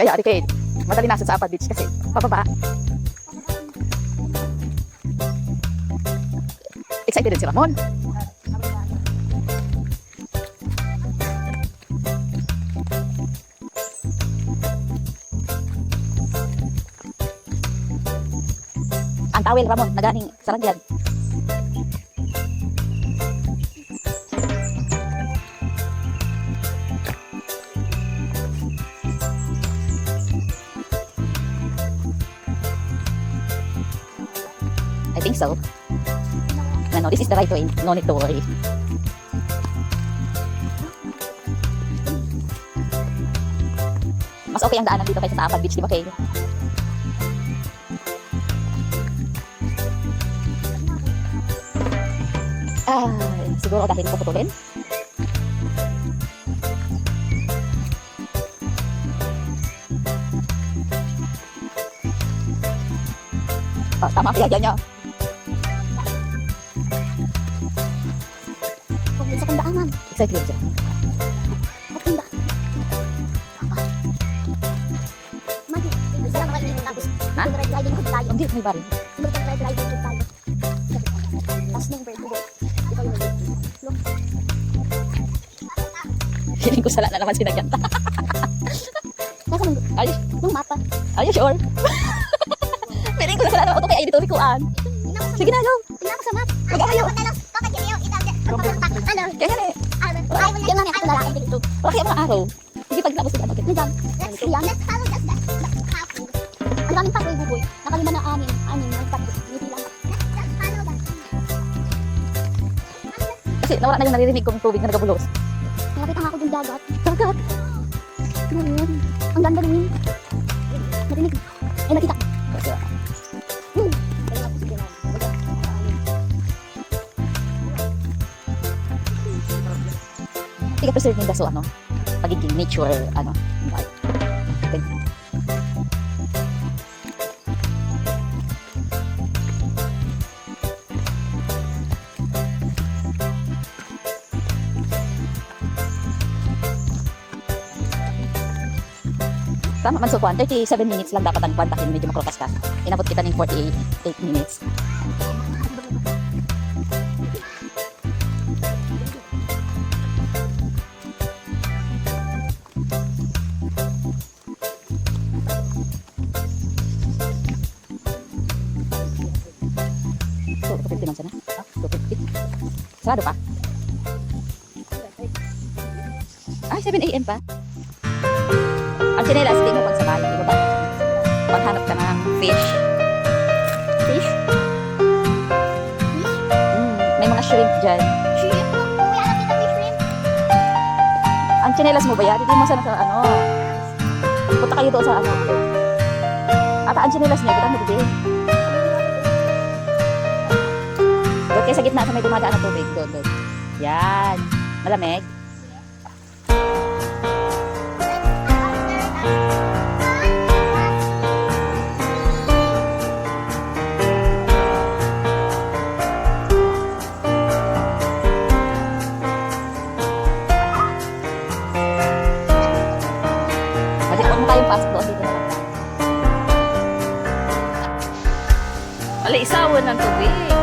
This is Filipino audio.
Kaya, Ate Kate, madali nasa sa Apad Beach kasi. Pababa. Excited din si Ramon. Ang tawel, Ramon, naganing sarangyan. I think so. No, no, this is the right way. No need to worry. Mas okay ang daanan dito kaysa sa Apag Beach, di ba, Kay? Ah, siguro dahil puputulin. Oh, tama kaya niya. Tapos nung bird bubo. Ikaw yung Look. Feeling ko sala na naman sinagyanta. Nasa nung, Ay, nung mapa. are you sure? Feeling ko na sala na auto kaya ay dito rikuan. Sige na, sa map. Mag-ayaw. Ano? Kaya nga eh. Lalaki dito. Wala kaya mga araw. Sige, pag tapos na. Okay. May dam. Yan. Let's follow that. Ang daming papoy buboy. Nakalima na anim. Anim. Nagtatlo. Hindi lang. Let's follow that. Kasi nawala na yung naririnig kong tubig na nagabulos. Nakakita nga ako yung dagat. Dagat. Ano yun? Ang ganda rin. Narinig. Ay, nakita. Kasi, Hindi ka preserve nila so ano, pagiging nature, ano, okay. Tama man so kwan, 37 minutes lang dapat ang kwan medyo makrokas ka. Inabot kita ng 48 8 minutes. Sarado pa. Ay, 7 a.m. pa. Ang chinelas, di mo pagsabay. Di mo ba? Paghanap ka ng fish. Fish? Mm, may mga shrimp dyan. Shrimp. Kuya, nakita shrimp? Ang chinelas mo ba yan? Hindi mo sana sa ano. Punta kayo doon sa ano. Ata ang chinelas niya, butan mo din. Sa gitna sa may dumadaan na tubig. Doon, doon. Yan. Malamig. Wala, isawan ng tubig.